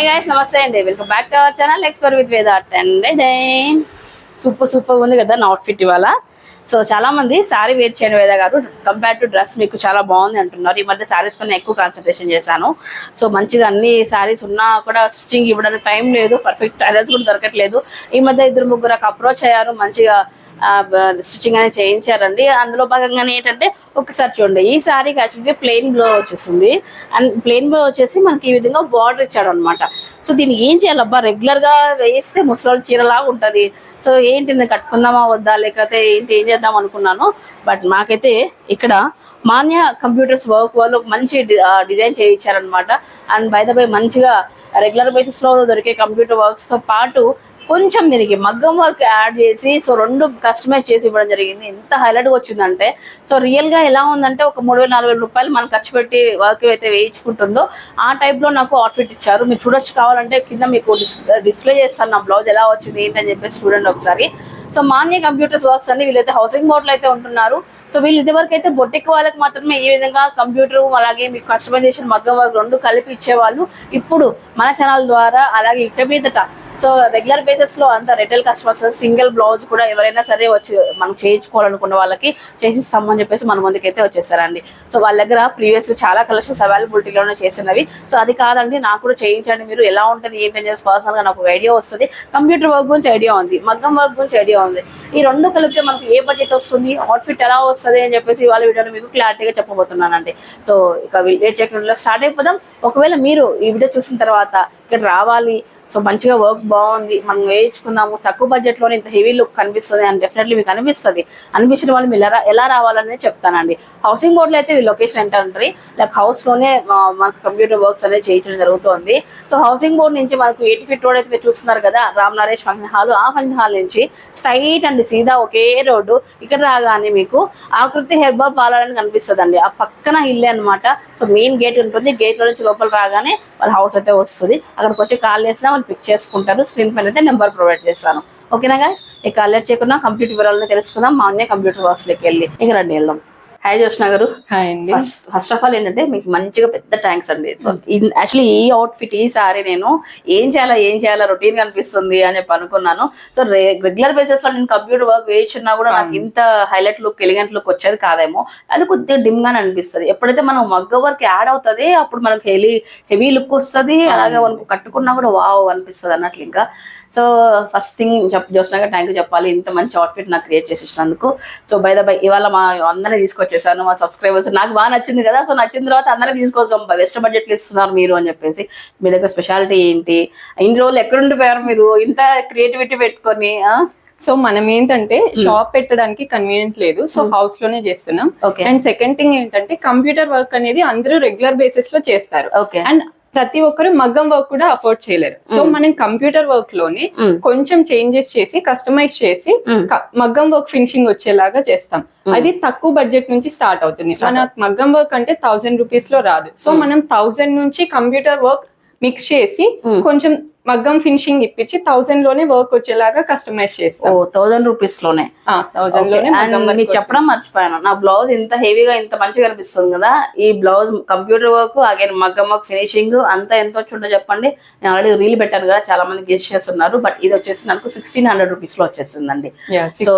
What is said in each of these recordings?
Hi guys నమస్తే అండి. Welcome back to our channel ఎక్స్పర్ with వేదాట్ అండ్ సూపర్ సూపర్ ఉంది కదా నా అవుట్ఫిట్ ఇవాళ. సో చాలా మంది శారీ వేర్ చేయడం వేద గారు కంపేర్ టు డ్రెస్ మీకు చాలా బాగుంది అంటున్నారు. ఈ మధ్య శారీస్ పైన ఎక్కువ కాన్సన్ట్రేషన్ చేశాను. సో మంచిగా అన్ని శారీస్ ఉన్నా కూడా స్టిచ్చింగ్ ఇవ్వడానికి టైం లేదు పర్ఫెక్ట్ టైలర్స్ కూడా దొరకట్లేదు. ఈ మధ్య ఇద్దరు ముగ్గురు అప్రోచ్ అయ్యారు మంచిగా స్టిచ్చింగ్ అనేది చేయించారండి. అందులో భాగంగానే ఏంటంటే ఒకసారి చూడండి ఈ శారీకి యాక్చువల్గా ప్లెయిన్ బ్లో వచ్చేసింది. అండ్ ప్లెయిన్ బ్లో వచ్చేసి మనకి ఈ విధంగా బార్డర్ ఇచ్చాడు అనమాట సో దీన్ని ఏం చేయాలబ్బా రెగ్యులర్గా వేస్తే ముసలి చీరలాగా ఉంటుంది. సో ఏంటి నేను కట్టుకుందామా వద్దా లేకపోతే ఏంటి ఏం చేద్దాం అనుకున్నాను. బట్ మాకైతే ఇక్కడ మాన్య కంప్యూటర్స్ వర్క్ వాళ్ళు మంచి డిజైన్ చేయించారనమాట అండ్ బై ద బై మంచిగా రెగ్యులర్ బేసిస్లో దొరికే కంప్యూటర్ వర్క్స్తో పాటు కొంచెం దీనికి మగ్గం వర్క్ యాడ్ చేసి సో రెండు కస్టమైజ్ చేసి ఇవ్వడం జరిగింది. ఎంత హైలైట్గా వచ్చిందంటే సో రియల్గా ఎలా ఉందంటే ఒక మూడు వేల నాలుగు వేల రూపాయలు మనం ఖర్చు పెట్టి వర్క్ అయితే వేయించుకుంటుందో ఆ టైప్లో నాకు అవుట్ఫిట్ ఇచ్చారు. మీరు చూడొచ్చు కావాలంటే కింద మీకు డిస్ప్లే చేస్తాను నా బ్లౌజ్ ఎలా వచ్చింది ఏంటని చెప్పేసి చూడండి ఒకసారి. సో మాన్య కంప్యూటర్స్ వర్క్స్ అన్ని వీళ్ళైతే హౌసింగ్ బోర్డ్లో అయితే ఉంటున్నారు. సో వీళ్ళు ఇదివరకు అయితే బొట్టెక్ వాళ్ళకి మాత్రమే ఈ విధంగా కంప్యూటర్ అలాగే మీకు కస్టమైజేషన్ మగ్గం వర్క్ రెండు కలిపి ఇచ్చేవాళ్ళు. ఇప్పుడు మన ఛానల్ ద్వారా అలాగే ఇక మీదట సో రెగ్యులర్ బేసిస్లో అంత రిటైల్ కస్టమర్స్ సింగిల్ బ్లౌజ్ కూడా ఎవరైనా సరే వచ్చి మనం చేయించుకోవాలనుకున్న వాళ్ళకి చేసిస్తామని చెప్పేసి మన ముందుకైతే వచ్చేసారండి. సో వాళ్ళ దగ్గర ప్రీవియస్ చాలా కలెక్షన్స్ అవైలబిలిటీలోనే చేసినవి. సో అది కాదండి నాకు కూడా చేయించండి మీరు. ఎలా ఉంటుంది ఏంటని చేసి పర్సనల్గా నాకు ఐడియా వస్తుంది. కంప్యూటర్ వర్క్ గురించి ఐడియా ఉంది మగ్గం వర్క్ గురించి ఐడియా ఉంది. ఈ రెండు కలిపితే మనకు ఏ బడ్జెట్ వస్తుంది అవుట్ఫిట్ ఎలా వస్తుంది అని చెప్పేసి వాళ్ళ వీడియోలో మీకు క్లారిటీగా చెప్పబోతున్నానండి. సో ఇక లేట్ చేయకుండా స్టార్ట్ అయిపోదాం. ఒకవేళ మీరు ఈ వీడియో చూసిన తర్వాత ఇక్కడ రావాలి సో మంచిగా వర్క్ బాగుంది మనం వేయించుకున్నాము. తక్కువ బడ్జెట్ ఇంత హెవీ లుక్ కనిపిస్తుంది అని డెఫినెట్లీ మీకు అనిపిస్తుంది. అనిపించిన వాళ్ళు మీరు ఎలా రావాలనే రావాలనేది చెప్తానండి. హౌసింగ్ బోర్డ్లో అయితే ఈ లొకేషన్ ఏంటంటే ఉంటుంది? లైక్ హౌస్లోనే మనకు కంప్యూటర్ వర్క్స్ అనేది చేయించడం జరుగుతుంది. సో హౌసింగ్ బోర్డ్ నుంచి మనకు ఎయిటీ ఫీట్ రోడ్ అయితే మీరు చూస్తున్నారు కదా రామ్ నరేష్ ఫంక్షన్ హాల్. ఆ ఫంక్షన్ హాల్ నుంచి స్ట్రైట్ అండి సీదా ఒకే రోడ్డు ఇక్కడ రాగానే మీకు ఆకృతి హెర్బా పార్లర్ అని కనిపిస్తుంది అండి ఆ పక్కన ఇల్లే అన్నమాట. సో మెయిన్ గేట్ ఉంటుంది. గేట్లో నుంచి లోపల రాగానే వాళ్ళ హౌస్ అయితే వస్తుంది. అక్కడికి వచ్చి కాల్ చేసినా వాళ్ళు పిక్ చేసుకుంటారు. స్క్రీన్ పైన అయితే నెంబర్ ప్రొవైడ్ చేస్తాను. ఓకేనా గాయస్ ఇక అలర్ట్ చేయకుండా కంప్యూటర్ వివరాలను తెలుసుకుందాం. మా అన్నే కంప్యూటర్ వర్క్స్లోకి వెళ్ళి. ఇక రండి వెళ్దాం. హాయ్ జోష్ణ గారు. ఫస్ట్ ఫస్ట్ ఆఫ్ ఆల్ ఏంటంటే మీకు మంచిగా పెద్ద థ్యాంక్స్ అండి. సో యాక్చువల్లీ ఈ అవుట్ఫిట్ ఈ సారీ నేను ఏం చేయాలా ఏం చేయాలా రొటీన్ కనిపిస్తుంది అని చెప్పి అనుకున్నాను. సో రెగ్యులర్ బేసిస్లో నేను కంప్యూటర్ వర్క్ వేయించున్నా కూడా నాకు ఇంత హైలైట్ లుక్ ఎలిగెంట్ లుక్ వచ్చేది కాదేమో. అది కొద్దిగా డిమ్ గానే అనిపిస్తుంది. ఎప్పుడైతే మనం మగ్గ వర్క్ యాడ్ అవుతుంది అప్పుడు మనకి హెవీ హెవీ లుక్ వస్తుంది. అలాగే మనకు కట్టుకున్నా కూడా వావ్ అనిపిస్తుంది అన్నట్లు ఇంకా. సో ఫస్ట్ థింగ్ చెప్ జోష్నగా థ్యాంక్ యూ చెప్పాలి. ఇంత మంచి అవుట్ఫిట్ నాకు క్రియేట్ చేసేసినందుకు సో బై ద బై ఇవాళ మా అందరినీ తీసుకొచ్చేసాను. మా సబ్స్క్రైబర్స్ నాకు బాగా నచ్చింది కదా. సో నచ్చిన తర్వాత అందరినీ తీసుకొస్తాం. వెస్ట్ బడ్జెట్లు ఇస్తున్నారు మీరు అని చెప్పేసి. మీ దగ్గర స్పెషాలిటీ ఏంటి? ఇన్ని రోజులు ఎక్కడుండిపోయారు మీరు? ఇంత క్రియేటివిటీ పెట్టుకొని సో మనం ఏంటంటే షాప్ పెట్టడానికి కన్వీనియంట్ లేదు. సో హౌస్లోనే చేస్తున్నాం. ఓకే అండ్ సెకండ్ థింగ్ ఏంటంటే కంప్యూటర్ వర్క్ అనేది అందరూ రెగ్యులర్ బేసిస్లో చేస్తారు. అండ్ ప్రతి ఒక్కరు మగ్గం వర్క్ కూడా అఫోర్డ్ చేయలేరు. సో మనం కంప్యూటర్ వర్క్లోనే. కొంచెం చేంజెస్ చేసి కస్టమైజ్ చేసి మగ్గం వర్క్ ఫినిషింగ్ వచ్చేలాగా చేస్తాం. అది తక్కువ బడ్జెట్ నుంచి స్టార్ట్ అవుతుంది. మన మగ్గం వర్క్ అంటే థౌసండ్ రూపీస్లో రాదు. సో మనం థౌసండ్ నుంచి కంప్యూటర్ వర్క్ మిక్స్ చేసి. కొంచెం మగ్గం ఫినిషింగ్ ఇప్పించి థౌసండ్లోనే వర్క్ వచ్చేలాగా కస్టమైజ్ ఓ చేస్తాం థౌజండ్ రూపీస్లోనే థౌసండ్లోనే మీకు చెప్పడం మర్చిపోయాను. నా బ్లౌజ్ ఇంత హెవీగా ఇంత మంచిగా కనిపిస్తుంది కదా. ఈ బ్లౌజ్ కంప్యూటర్ వర్క్ అగైన్ మగ్గం వర్క్ ఫినిషింగ్ అంతా ఎంత వచ్చి ఉంటుందో చెప్పండి. నేను ఆల్రెడీ రీల్ పెట్టాను కదా చాలా మంది గెస్ట్ చేస్తున్నారు బట్ ఇది వచ్చేసి నాకు సిక్స్టీన్ హండ్రెడ్ రూపీస్లో వచ్చేసిందండి. సో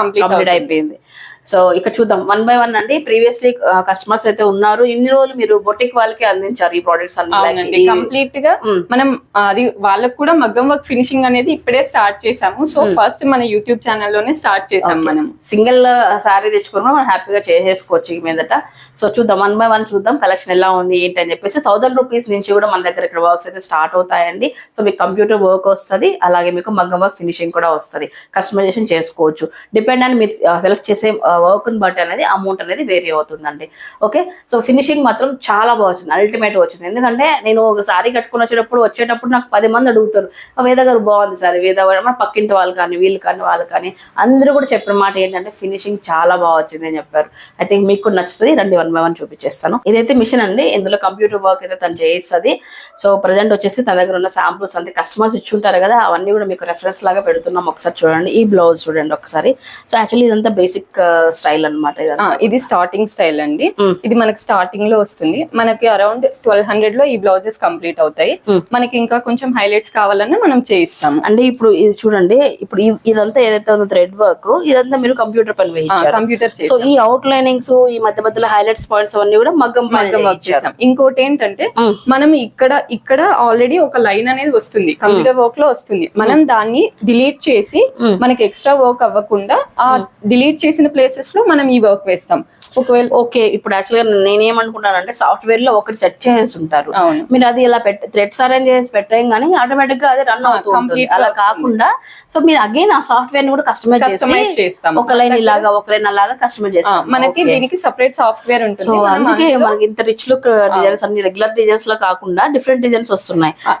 కంప్లీట్ అయిపోయింది. సో ఇక చూద్దాం. వన్ బై వన్ అండి. ప్రీవియస్లీ కస్టమర్స్ అయితే ఉన్నారు. ఇన్ని రోజులు మీరు బొటిక్ వాళ్ళకి అందించారు ఈ ప్రోడక్ట్స్ అన్ని. కంప్లీట్గా Mm. మనం అది వాళ్ళకు కూడా మగ్గం వర్క్ ఫినిషింగ్ అనేది ఇప్పుడే స్టార్ట్ చేసాము సో ఫస్ట్ మన యూట్యూబ్ ఛానల్లోనే స్టార్ట్ చేసాం మనం సింగిల్ సారీ తెచ్చుకుని మనం హ్యాపీగా చేసేసుకోవచ్చు ఈ మీదట. సో చూద్దాం. వన్ బై వన్ చూద్దాం. కలెక్షన్ ఎలా ఉంది ఏంటి అని చెప్పేసి థౌసండ్ రూపీస్ నుంచి కూడా మన దగ్గర ఇక్కడ వర్క్స్ అయితే స్టార్ట్ అవుతాయండి. సో మీకు కంప్యూటర్ వర్క్ వస్తుంది. అలాగే మీకు మగ్గం వర్క్ ఫినిషింగ్ కూడా వస్తుంది. కస్టమైజేషన్ చేసుకోవచ్చు. డిపెండ్ అని మీరు సెలెక్ట్ చేసే వర్క్ బట్టి అనేది అమౌంట్ అనేది వేరీ అవుతుందండి. ఓకే సో ఫినిషింగ్ మాత్రం చాలా బాగా వచ్చింది. అల్టిమేట్ వచ్చింది. ఎందుకంటే నేను ఒక సారీ కట్టుకుని వచ్చేటప్పుడు వచ్చేటప్పుడు నాకు పది మంది అడుగుతారు. "ఆ, వేద గారు బాగుంది సార్ వేద మన పక్కింటి వాళ్ళు కానీ వీళ్ళు కానీ వాళ్ళు కానీ అందరూ కూడా చెప్పిన మాట ఏంటంటే ఫినిషింగ్ చాలా బాగా వచ్చింది అని చెప్పారు. ఐ థింక్ మీకు కూడా నచ్చుతుంది. రండి వన్ బై వన్ చూపించేస్తాను. ఇదైతే మిషన్ అండి. ఇందులో కంప్యూటర్ వర్క్ అయితే తను చేయిస్తుంది. సో ప్రజెంట్ వచ్చేసి తన దగ్గర ఉన్న శాంపుల్స్ అంతే. కస్టమర్స్ ఇచ్చుంటారు కదా అవన్నీ కూడా మీకు రెఫరెన్స్ లాగా పెడుతున్నాం. ఒకసారి చూడండి. ఈ బ్లౌజ్ చూడండి ఒకసారి. సో యాక్చువల్లీ ఇదంతా బేసిక్ స్టైల్ ఇదంతా ఇది స్టార్టింగ్ స్టైల్ అండి. ఇది మనకి స్టార్టింగ్లో వస్తుంది. మనకి అరౌండ్ ట్వెల్వ్ హండ్రెడ్లో ఈ బ్లౌజెస్ కంప్లీట్ అవుతాయి. మనకి ఇంకా కొంచెం హైలైట్స్ కావాలన్నా మనం చేయిస్తాము. అంటే ఇప్పుడు ఇది చూడండి ఇప్పుడు ఇదంతా ఏదైతే ఉందో థ్రెడ్ వర్క్ ఇదంతా మీరు కంప్యూటర్ పని వేయించారు. కంప్యూటర్ సో ఈ అవుట్ లైనింగ్స్ ఈ మధ్య మధ్యలో హైలైట్స్ పాయింట్స్ అవన్నీ కూడా మగ్గం మగ్గం వర్క్ చేయించారు. చేసాం ఇంకోటి ఏంటంటే. మనం ఇక్కడ ఇక్కడ ఆల్రెడీ ఒక లైన్ అనేది వస్తుంది. కంప్యూటర్ వర్క్లో వస్తుంది. మనం దాన్ని డిలీట్ చేసి. మనకి ఎక్స్ట్రా వర్క్ అవ్వకుండా ఆ డిలీట్ చేసిన ప్లేసెస్ లో మనం ఈ వర్క్ వేస్తాం. ఒకవేళ ఓకే ఇప్పుడు యాక్చువల్గా నేనేమనుకుంటానంటే సాఫ్ట్వేర్లో ఒకటి సెట్ చేసి ఉంటారు. మీరు అది ఇలా పెట్టి థ్రెడ్స్ అరేంజ్ చేసి పెట్టాం కానీ ఆటోమేటిక్గా అది రన్ అవుతూ ఉంటుంది. Complete గా అలా. కాకుండా సో మీరు అగైన్ ఆ సాఫ్ట్వేర్ని కూడా కస్టమైజ్ కస్టమైజ్ చేసి చేస్తాం ఒక లైన్ ఇలాగా ఒక లైన్ అలాగా కస్టమైజ్ చేస్తాం మనకి దీనికి సపరేట్ సాఫ్ట్వేర్ ఉంటుంది. అందుకే మనకి ఇంత రిచ్ లుక్ డిజైన్స్ అన్ని రెగ్యులర్ డిజైన్స్లో కాకుండా డిఫరెంట్ డిజైన్స్ వస్తున్నాయి. ఆ,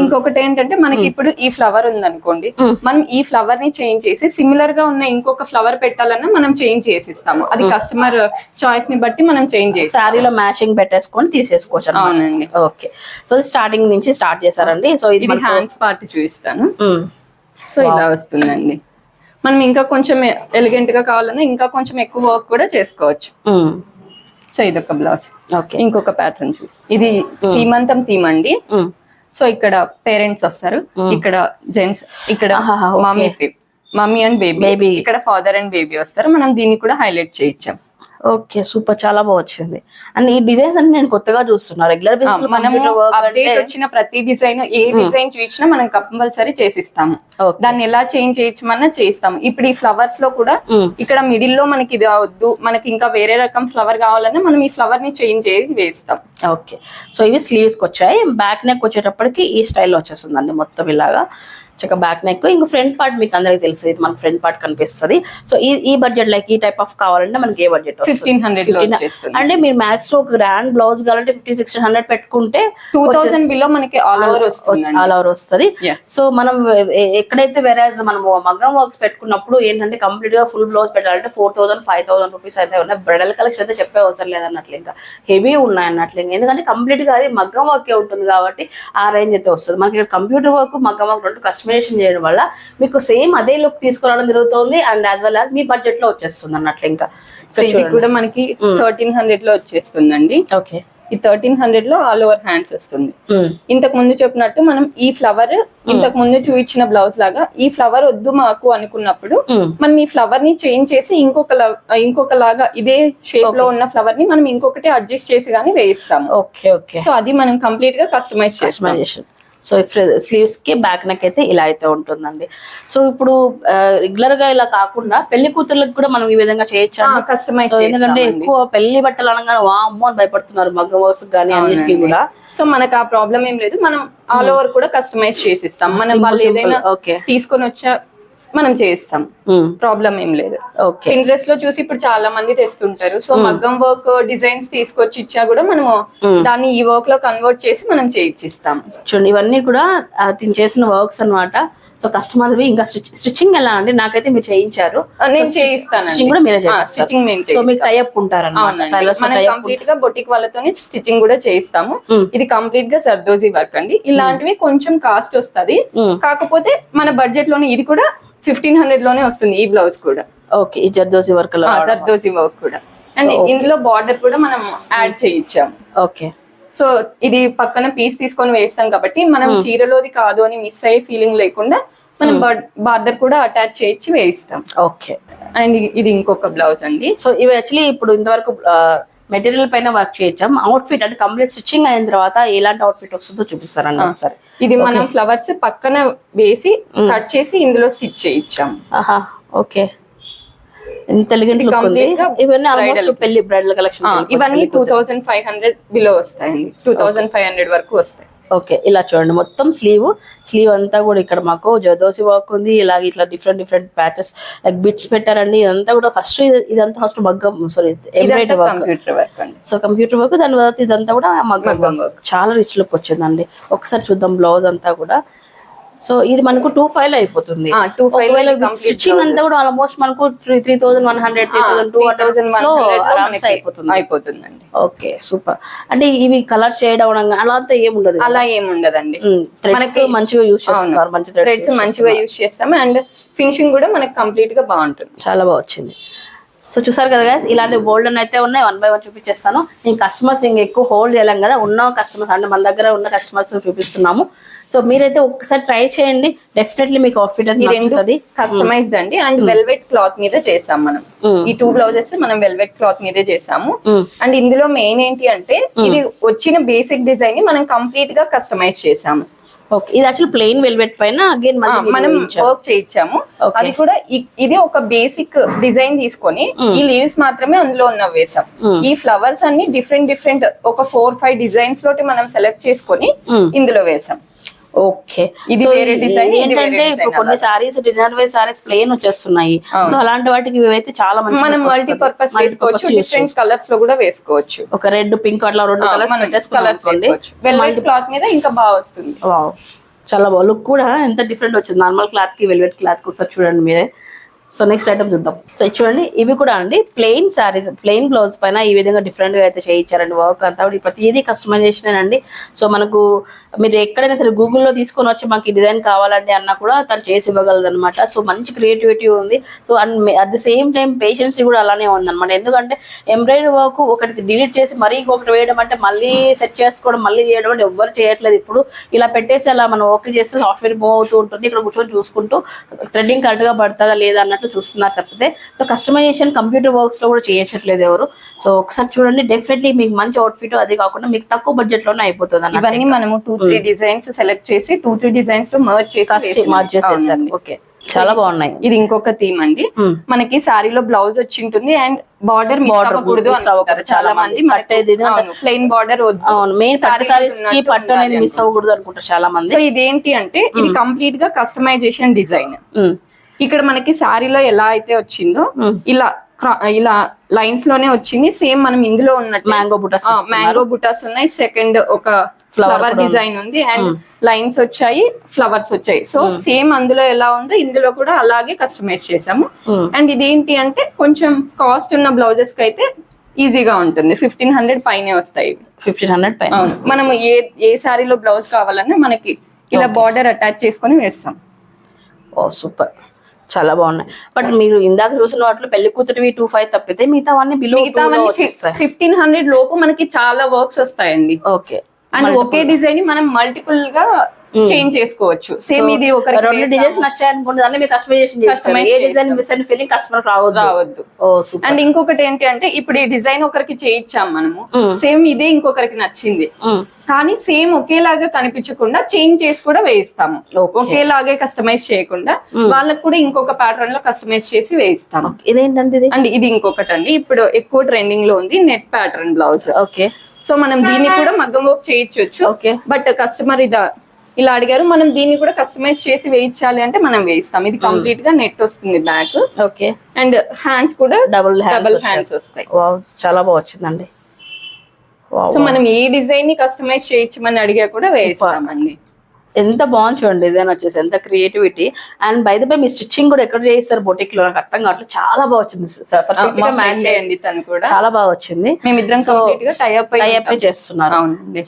ఇంకొకటి ఏంటంటే మనకి ఇప్పుడు ఈ ఫ్లవర్ ఉందనుకోండి మ్మ్. మనం ఈ ఫ్లవర్ని చేంజ్ చేసి సిమిలర్గా ఉన్న ఇంకొక ఫ్లవర్ పెట్టాలన్నా మనం చేంజ్ చేసిస్తాము అది కస్టమర్ చాయిస్ని బట్టి మనం చేంజ్ చేస్తాం శారీలో మ్యాచింగ్ పెట్టేసుకొని తీసేసుకోవచ్చు అవునండి. ఓకే సో స్టార్టింగ్ నుంచి స్టార్ట్ చేశారండి. సో ఇది హ్యాండ్స్ పార్ట్ చూపిస్తాను. సో ఇలా వస్తుందండి. మనం ఇంకా కొంచెం ఎలిగెంట్గా కావాలన్నా ఇంకా కొంచెం ఎక్కువ వర్క్ కూడా చేసుకోవచ్చు. సో ఇదొక బ్లౌజ్ ఓకే ఇంకొక ప్యాటర్న్ చూసి. ఇది సీమంతం థీమ్ అండి. సో ఇక్కడ పేరెంట్స్ వస్తారు. ఇక్కడ జెంట్స్ ఇక్కడ. Mummy mummy and baby. ఇక్కడ ఫాదర్ అండ్ బేబీ వస్తారు. మనం దీన్ని కూడా హైలైట్ చేయించాం ఓకే సూపర్ చాలా బాగా వచ్చింది. అండ్ ఈ డిజైన్స్ అన్ని నేను కొత్తగా చూస్తున్నా. రెగ్యులర్ బేసిస్ అంటే అప్డేట్ వచ్చిన ప్రతి డిజైన్ ఏ డిజైన్ చూసినా మనం కంపల్సరీ చేసిస్తాము. దాన్ని ఎలా చేంజ్ చేయొచ్చమన్నా చేస్తాము. ఇప్పుడు ఈ ఫ్లవర్స్లో కూడా మ్మ్. ఇక్కడ మిడిల్లో మనకి ఇది వద్దు. మనకి ఇంకా వేరే రకం ఫ్లవర్ కావాలన్నా మనం ఈ ఫ్లవర్ని చేంజ్ చేసి వేస్తాం. ఓకే. సో ఇవి స్లీవ్స్కి వచ్చాయి. బ్యాక్ నెక్ వచ్చేటప్పటికి ఈ స్టైల్లో వచ్చేస్తుందండి మొత్తం ఇలాగా. చక్క బ్యాక్ నెక్ ఇంక ఫ్రంట్ పార్ట్ మీకు అందరికి తెలుసు. ఇది మనకి ఫ్రంట్ పార్ట్ కనిపిస్తుంది. సో ఈ ఈ బడ్జెట్ లైక్ ఈ టైప్ ఆఫ్ కావాలంటే మనకి ఏ బడ్జెట్ ఫిఫ్టీన్ హండ్రెడ్ అంటే మీరు మ్యాక్స్తో గ్రాండ్ బ్లౌజ్ కావాలంటే ఫిఫ్టీన్ సిక్స్టీన్ హండ్రెడ్ పెట్టుకుంటే టూ థౌసండ్ బిలో మనకి ఆల్ ఓవర్ వస్తుంది ఆల్ ఓవర్ వస్తుంది. సో మనం ఎక్కడైతే వెరాజ్ మనం మగ్గం వర్క్స్ పెట్టుకున్నప్పుడు ఏంటంటే కంప్లీట్గా ఫుల్ బ్లౌజ్ పెట్టాలంటే four thousand five thousand rupees అయితే ఉన్నాయి బ్రైడల్ కలెక్షన్ అయితే చెప్పే అవసరం లేదన్నట్లు ఇంకా. హెవీ ఉన్నాయి అన్నట్లు ఇంకా ఎందుకంటే కంప్లీట్గా అది మగ్గం వర్కే ఉంటుంది కాబట్టి ఆ రేంజ్ అయితే వస్తుంది. మనకి కంప్యూటర్ వర్క్ మగ్గం వర్క్ రెండు కస్టమైజేషన్ చేయడం వల్ల మీకు సేమ్ అదే లుక్ తీసుకురావడం జరుగుతుంది అండ్ యాజ్ వెల్ యాజ్ మీ బడ్జెట్లో వచ్చేస్తుంది అన్నట్లు ఇంకా. సో ఇది కూడా మనకి థర్టీన్ హండ్రెడ్లో వచ్చేస్తుందండి. ఓకే ఈ థర్టీన్ హండ్రెడ్లో ఆల్ ఓవర్ హ్యాండ్స్ వస్తుంది. ఇంతకు ముందు చెప్పినట్టు మనం ఈ ఫ్లవర్ ఇంతకు ముందు చూపించిన బ్లౌజ్ లాగా ఈ ఫ్లవర్ వద్దు మాకు అనుకున్నప్పుడు మనం ఈ ఫ్లవర్ని చేంజ్ చేసి ఇంకొక ఇంకొక లాగా ఇదే షేప్లో ఉన్న ఫ్లవర్ని మనం ఇంకొకటి అడ్జస్ట్ చేసి గానీ వేయిస్తాము. ఓకే ఓకే సో అది మనం కంప్లీట్గా కస్టమైజ్ చేస్తాం సో స్లీవ్స్కి బ్యాక్ నెక్ అయితే ఇలా అయితే ఉంటుందండి. సో ఇప్పుడు రెగ్యులర్గా ఇలా కాకుండా పెళ్ళి కూతుర్లకు కూడా మనం ఈ విధంగా చేయొచ్చు కస్టమైజ్ ఎందుకంటే ఎక్కువ పెళ్ళి బట్టలు అనగానే వా అమ్మో అని భయపడుతున్నారు మగ్గ వర్క్స్ కానీ అన్నిటికీ కూడా. సో మనకు ఆ ప్రాబ్లం ఏం లేదు. మనం ఆల్ ఓవర్ కూడా కస్టమైజ్ చేసిస్తాం. మనం Simple, వాళ్ళు. ఏదైనా. తీసుకొని వచ్చా మనం చేస్తాం. ప్రాబ్లం ఏం లేదు. ఓకే పింట్రెస్ట్లో చూసి ఇప్పుడు చాలా మంది తెస్తుంటారు. సో మగ్గం వర్క్ డిజైన్స్ తీసుకొచ్చి ఇచ్చా కూడా మనము దాన్ని ఈ వర్క్లో కన్వర్ట్ చేసి మనం చేయించిస్తాం చూడండి ఇవన్నీ కూడా ఆ, తిని చేసిన వర్క్స్ అన్నమాట. సో కస్టమర్ ఇంకా స్టిచ్చింగ్ ఎలా అండి నాకైతే మీరు చేయించారు. నేను స్టిచ్చింగ్ కూడా మీరే స్టిచ్చింగ్ మేము సో మీకు టైఅప్ ఉంటారన్నమాట. కంప్లీట్గా బొటిక్ వాళ్ళతోనే స్టిచ్చింగ్ కూడా చేయిస్తాము. Mm. ఇది కంప్లీట్గా సర్దోజీ వర్క్ అండి. ఇలాంటివి కొంచెం కాస్ట్ వస్తది. Mm. కాకపోతే మన బడ్జెట్లోనే ఇది కూడా ఫిఫ్టీన్ హండ్రెడ్లోనే వస్తుంది ఈ బ్లౌజ్ కూడా. ఓకే ఈ జర్దోసి వర్క్లో సర్దోజీ వర్క్ కూడా. అండ్ ఇందులో బార్డర్ కూడా మనం యాడ్ చేయించాము. ఓకే సో ఇది పక్కన పీస్ తీసుకొని వేస్తాం కాబట్టి మనం చీరలోది కాదు అని మిస్ అయ్యే ఫీలింగ్ లేకుండా మనం బార్డర్ కూడా అటాచ్ చేయించి వేయిస్తాం. ఓకే అండ్ ఇది ఇంకొక బ్లౌజ్ అండి. సో ఇవి యాక్చువల్లీ ఇప్పుడు ఇంతవరకు మెటీరియల్ పైన వర్క్ చేయొచ్చాం అవుట్ఫిట్ అంటే కంప్లీట్ స్టిచ్చింగ్ అయిన తర్వాత ఎలాంటి అవుట్ఫిట్ వస్తుందో చూపిస్తారండి ఒకసారి ఇది మనం ఫ్లవర్స్ పక్కన వేసి కట్ చేసి ఇందులో స్టిచ్ చేయించాం. ఓకే ఇంత ఎలిగెంట్ లుక్ ఉంది. ఇవన్నీ ఆల్మోస్ట్ పెళ్ళి బ్రైడల్ కలెక్షన్ ఇవన్నీ two thousand five hundred below వస్తాయండి టూ థౌజండ్ ఫైవ్ హండ్రెడ్ వరకు వస్తాయి. ఓకే ఇలా చూడండి. మొత్తం స్లీవ్ స్లీవ్ అంతా కూడా ఇక్కడ మాకు జదోసి వర్క్ ఉంది. ఇలాగ ఇట్లా different different patches like bits పెట్టారండి. ఇదంతా కూడా ఫస్ట్ ఇదంతా ఫస్ట్ మగ్గం sorry embroidery work so computer work దాని తర్వాత ఇదంతా కూడా మగ్గం చాలా రిచ్ లుక్ వచ్చిందండి. ఒకసారి చూద్దాం బ్లౌజ్ అంతా కూడా. సో ఇది మనకు టూ ఫైవ్ అయిపోతుంది. ఆ, 2.5 ఒకవేళ complete స్టిచ్చింగ్ అంతా కూడా ఆల్మోస్ట్ మనకు three three thousand one hundred three thousand two hundred అయిపోతుంది. అయిపోతుందండి. ఓకే సూపర్ అంటే ఇవి కలర్ షేడ్ అవడం అలా అంతా ఏమి ఉండదు అలా ఏమి ఉండదండి. థ్రెడ్స్ మంచిగా యూస్ చేస్తున్నారు మంచి థ్రెడ్స్ మంచిగా యూస్ చేస్తాం అండ్ ఫినిషింగ్ కూడా మనకి కంప్లీట్గా బాగుంటుంది. చాలా బాగా వచ్చింది. సో చూసారు కదా guys? ఇలాంటి గోల్డెన్ అయితే ఉన్నాయి. వన్ బై వన్ చూపించేస్తాను. నేను కస్టమర్స్ ఇంకా ఎక్కువ హోల్డ్ చేయలేం కదా. ఉన్న కస్టమర్స్ అంటే మన దగ్గర ఉన్న కస్టమర్స్ చూపిస్తున్నాము. సో మీరైతే ఒక్కసారి ట్రై చేయండి. డెఫినెట్లీ మీకు అవుట్ఫిట్ అది కస్టమైజ్డ్ అండి? అండ్ వెల్వెట్ క్లాత్ మీద చేసాం మనం. ఈ టూ బ్లౌజెస్ మనం వెల్వెట్ క్లాత్ మీదే చేసాము. అండ్ ఇందులో మెయిన్ ఏంటి అంటే ఇది వచ్చిన బేసిక్ డిజైన్ని మనం కంప్లీట్గా కస్టమైజ్ చేసాము. ఓకే ఇది యాక్చువల్ ప్లెయిన్ వెల్వెట్ పైన అగైన్ మనం వర్క్ చేయించాము. అది కూడా ఇది ఒక బేసిక్ డిజైన్ తీసుకొని ఈ లీవ్స్ మాత్రమే అందులో ఉన్న వేసాం. ఈ ఫ్లవర్స్ అన్ని డిఫరెంట్ డిఫరెంట్ ఒక ఫోర్ ఫైవ్ డిజైన్స్ లోటి మనం సెలెక్ట్ చేసుకొని. ఇందులో వేసాం. ఓకే ఇది వేరే వేరే ఏంటంటే ఇప్పుడు కొన్ని saris designer wear saris plain వచ్చేస్తున్నాయి. సో అలాంటి వాటికి ఇవైతే చాలా మంచి మనం మల్టీపర్పస్ వేసుకోవచ్చు డిఫరెంట్ కలర్స్లో కూడా వేసుకోవచ్చు. ఒక రెడ్ పింక్ అట్లా రెండు కలర్స్ కలర్స్ వేసుకోవచ్చు. వెల్వెట్ క్లాత్ మీద ఇంకా బాగా వస్తుంది. వావ్ చాలా బాగా లుక్ కూడా ఎంత డిఫరెంట్ వచ్చింది. నార్మల్ క్లాత్కి వెల్వెట్ క్లాత్కి ఒకసారి చూడండి మీరే. సో నెక్స్ట్ ఐటమ్ చూద్దాం. సో చూడండి ఇవి కూడా అండి ప్లెయిన్ శారీస్ ప్లెయిన్ బ్లౌజ్ పైన ఈ విధంగా డిఫరెంట్గా అయితే చేయించారండి వర్క్ అంతా ప్రతిదీ కస్టమైజేషన్ అండి. సో మనకు మీరు ఎక్కడైనా సరే గూగుల్లో తీసుకొని వచ్చి మాకు ఈ డిజైన్ కావాలండి అన్నా కూడా తను చేసి ఇవ్వగలదు అనమాట సో మంచి క్రియేటివిటీ ఉంది. So and at the same time patience కూడా అలానే ఉందన్నమాట. ఎందుకంటే ఎంబ్రాయిడరీ వర్క్ ఒకటి డిలీట్ చేసి మరీ ఇంకొకటి వేయడం అంటే మళ్ళీ సెట్ చేసుకోవడం మళ్ళీ చేయడం అంటే ఎవ్వరు చేయట్లేదు. ఇప్పుడు ఇలా పెట్టేసి అలా మనం ఓకే చేస్తే సాఫ్ట్వేర్ మూవ్ అవుతూ ఉంటుంది. ఇక్కడ కూర్చొని చూసుకుంటూ థ్రెడ్డింగ్ కరెక్ట్గా పడుతుందా లేదా అన్నట్లు చూస్తున్నారు తప్పితే. సో కస్టమైజేషన్ కంప్యూటర్ వర్క్స్లో కూడా చేయట్లేదు ఎవరు. సో ఒకసారి చూడండి డెఫినెట్లీ మీకు మంచి అవుట్ఫిట్ అది కాకుండా మీకు తక్కువ బడ్జెట్లోనే అయిపోతుంది అన్నమాట ఇవన్నీ మనము టూ త్రీ డిజైన్స్ సెలెక్ట్ చేసి టూ త్రీ డిజైన్స్లో మర్జ్ చేసి. మార్క్ చేసేసారు. ఓకే చాలా బాగున్నాయి. ఇది ఇంకొక థీమ్ అండి. మనకి సారీలో బ్లౌజ్ వచ్చి ఉంటుంది అండ్ బార్డర్. అనుకుంటారు చాలా మంది. ప్లెయిన్ బార్డర్ వద్దు. అవును మెయిన్ పట్టు సారీస్కి పట్టు అనేది మిస్ అవ్వకూడదు అనుకుంటారు చాలా మంది. సో ఇదేంటి అంటే ఇది కంప్లీట్గా కస్టమైజేషన్ డిజైన్ ఇక్కడ మనకి శారీలో ఎలా అయితే వచ్చిందో. ఇలా ఇలా లైన్స్లోనే వచ్చింది. సేమ్ మనం ఇందులో ఉన్నట్టు. మ్యాంగో బుటాస్ మ్యాంగో బుటాస్ ఉన్నాయి. సెకండ్ ఒక ఫ్లవర్ డిజైన్ ఉంది. అండ్ లైన్స్ వచ్చాయి ఫ్లవర్స్ వచ్చాయి. సో సేమ్ అందులో ఎలా ఉందో ఇందులో కూడా అలాగే కస్టమైజ్ చేసాము. అండ్ ఇదేంటి అంటే కొంచెం కాస్ట్ ఉన్న బ్లౌజెస్కి అయితే ఈజీగా ఉంటుంది. ఫిఫ్టీన్ హండ్రెడ్ పైనే వస్తాయి. ఫిఫ్టీన్ హండ్రెడ్ పైన మనం ఏ ఏ శారీలో బ్లౌజ్ కావాలన్నా మనకి ఇలా బార్డర్ అటాచ్ చేసుకొని వేస్తాం. ఓ సూపర్. చాలా బాగున్నాయి. బట్ మీరు ఇందాక చూసిన వాటిలో పెళ్ళి కూతురివి టూ ఫైవ్ తప్పితే మిగతా అవన్నీ బిలో ఫిఫ్టీన్ హండ్రెడ్ లోపు మనకి చాలా వర్క్స్ వస్తాయండి. ఓకే అండ్ ఒకే డిజైన్ మనం మల్టిపుల్గా చేంజ్ చేసుకోవచ్చు. సేమ్ ఇది ఒక రెండు డిజైన్స్ నచ్చాయి అనుకుంటే దాన్ని మీరు కస్టమైజేషన్ Customize ఏ డిజైన్ మిస్ అయిన ఫీలింగ్ కస్టమర్ రావద్దు. రావద్దు. ఓ సూపర్ అండ్ ఇంకొకటి ఏంటి అంటే ఇప్పుడు ఈ డిజైన్ ఒకరికి చేయించాం మనము. సేమ్ ఇదే ఇంకొకరికి నచ్చింది. కానీ సేమ్ ఒకేలాగా కనిపించకుండా చేంజ్ చేసి కూడా వేయిస్తాము. ఒకేలాగే కస్టమైజ్ చేయకుండా వాళ్ళకి కూడా ఇంకొక ప్యాటర్న్లో కస్టమైజ్ చేసి వేయిస్తాము. ఇదేంటంటే ఇది? అండ్ ఇది ఇంకొకటి అండి. ఇప్పుడు ఎక్కువ ట్రెండింగ్లో ఉంది net pattern blouse okay so మనం దీన్ని కూడా మగ్గం వర్క్ చేయించవచ్చు ఓకే బట్ కస్టమర్ ఇదా ఇలా అడిగారు. మనం దీన్ని కూడా కస్టమైజ్ చేసి వేయించాలి అంటే మనం వేయిస్తాం. ఇది కంప్లీట్గా నెట్ వస్తుంది బ్యాక్ ఓకే. అండ్ హ్యాండ్స్ కూడా డబుల్ డబుల్ హ్యాండ్స్ వస్తాయి. చాలా బాగా వచ్చిందండి. సో మనం ఏ డిజైన్ని కస్టమైజ్ చేయించమని అడిగా కూడా వేయిస్తామండి. ఎంత బాగుంది చూడండి డిజైన్ వచ్చేసి ఎంత creativity and by the by me stitching కూడా ఎక్కడ చేస్తారు బొటిక్లో? నాకు అర్థం కావట్లేదు. చాలా బాగా వచ్చింది. తను కూడా. చాలా బాగా వచ్చింది. మేమిద్దరం టైఅప్ టైఅప్ చేస్తున్నారు.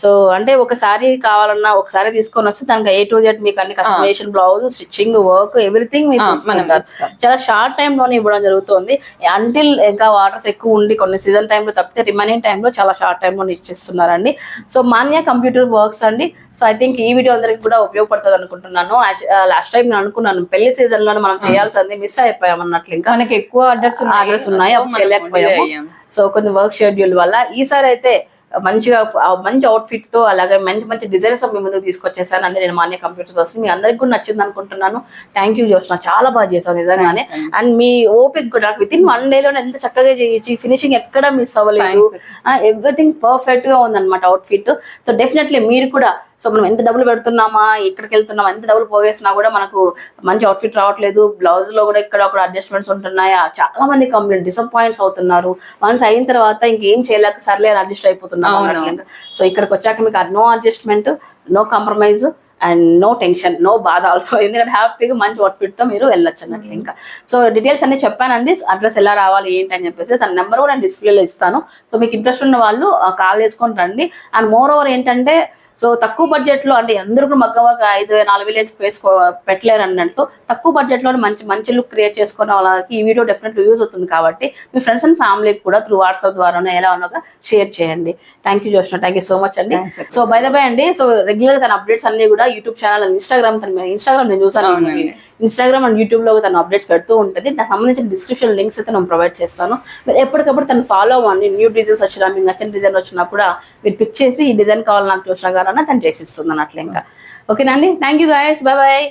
సో అంటే ఒక సారీ కావాలన్నా ఒక సారీ తీసుకొని వస్తే దానికి ఏ టు జెడ్ మీకు అన్ని customization blouse stitching work everything ఇస్తాం. చాలా షార్ట్ టైం లోనే ఇవ్వడం జరుగుతుంది. అంటిల్ ఇంకా వాటర్స్ ఎక్కువ ఉండి కొన్ని సీజన్ టైంలో తప్పితే రిమైనింగ్ టైంలో చాలా షార్ట్ టైం లోనే ఇచ్చేస్తున్నారండి. సో మాన్యా కంప్యూటర్ వర్క్స్ అండి. సో ఐ థింక్ ఈ వీడియో అందరికి కూడా ఉపయోగపడుతుంది అనుకుంటున్నాను. లాస్ట్ టైం నేను అనుకున్నాను పెళ్ళి సీజన్లో మనం చేయాల్సింది మిస్ అయిపోయాం అన్నట్లు ఇంకా. మనకి ఎక్కువ ఆర్డర్స్ ఆర్డర్స్ ఉన్నాయి. అప్పుడు చేయలేకపోయాము. సో కొన్ని వర్క్ షెడ్యూల్ వల్ల ఈసారి అయితే మంచిగా మంచి అవుట్ఫిట్తో అలాగే మంచి మంచి డిజైన్స్ మీ ముందుకు తీసుకొచ్చేసాను అంటే నేను మాన్య కంప్యూటర్ వస్తుంది మీ అందరికి కూడా నచ్చింది అనుకుంటున్నాను. థ్యాంక్ యూ జోష్న చాలా బాగా చేసావు నిజంగానే. అండ్ మీ ఓపిక కూడా విత్ ఇన్ వన్ డే లోనే ఎంత చక్కగా చేయొచ్చు ఫినిషింగ్ ఎక్కడ మిస్ అవ్వలేదు. ఎవ్రీథింగ్ పర్ఫెక్ట్గా ఉందన్నమాట అవుట్ఫిట్ సో డెఫినెట్లీ మీరు కూడా సో మనం ఎంత డబ్బులు పెడుతున్నామా ఎక్కడికి వెళ్తున్నామా ఎంత డబ్బులు పోగేసినా కూడా మనకు మంచి అవుట్ఫిట్ రావట్లేదు. బ్లౌజ్లో కూడా ఇక్కడ ఒక అడ్జస్ట్మెంట్స్ ఉంటున్నాయి. చాలా మంది కంప్లైంట్ డిసప్పాయింట్స్ అవుతున్నారు. వన్స్ అయిన తర్వాత ఇంకేం చేయలేక సర్లే అడ్జస్ట్ అయిపోతున్నాం. సో ఇక్కడికి వచ్చాక మీకు no adjustment no compromise and no tension no బాధ ఆల్సో ఎందుకంటే హ్యాపీగా మంచి అవుట్ఫిట్తో మీరు వెళ్ళొచ్చు అన్నట్లు ఇంకా సో డీటెయిల్స్ అన్ని చెప్పానండి. అడ్రస్ ఎలా రావాలి ఏంటి అని చెప్పేసి తన నెంబర్ కూడా నేను డిస్ప్లేలో ఇస్తాను. సో మీకు ఇంట్రెస్ట్ ఉన్న వాళ్ళు కాల్ చేసుకొని రండి. అండ్ మోర్ ఓవర్ ఏంటంటే సో తక్కువ బడ్జెట్లో అంటే అందరూ కూడా మగ్గ మగ్గ ఐదు నాలుగు వేలు వేసి వేసుకో పెట్టలేరు అన్నట్లు తక్కువ బడ్జెట్లో మంచి మంచి లుక్ క్రియేట్ చేసుకున్న వాళ్ళకి ఈ వీడియో డెఫినెట్ యూజ్ అవుతుంది కాబట్టి మీ ఫ్రెండ్స్ అండ్ ఫ్యామిలీకి కూడా త్రూ వాట్సాప్ ద్వారా ఎలా ఉన్నగా షేర్ చేయండి. Thank you Joshna thank you so much అండి. సో బై ద బై అండి సో రెగ్యులర్ తన అప్డేట్స్ అన్ని కూడా యూట్యూబ్ ఛానల్ ఇన్స్టాగ్రామ్ తన ఇన్స్టాగ్రామ్ నేను చూసాను. ఇన్స్టాగ్రామ్ అండ్ యూట్యూబ్లో తన అప్డేట్స్ పెడుతూ ఉంటుంది. దానికి సంబంధించిన డిస్క్రిప్షన్ లింక్స్ అయితే నేను ప్రొవైడ్ చేస్తాను. మీరు ఎప్పటికప్పుడు తను ఫాలో అవ్వండి. న్యూ డిజైన్స్ వచ్చినా మీకు నచ్చిన డిజైన్ వచ్చినా కూడా మీరు పిక్ చేసి ఈ డిజైన్ కావాలి నాకు చూసినా కానీ తను చేసిస్తుంది అన్నట్లు ఇంకా ఓకేనా అండి? Thank you guys bye bye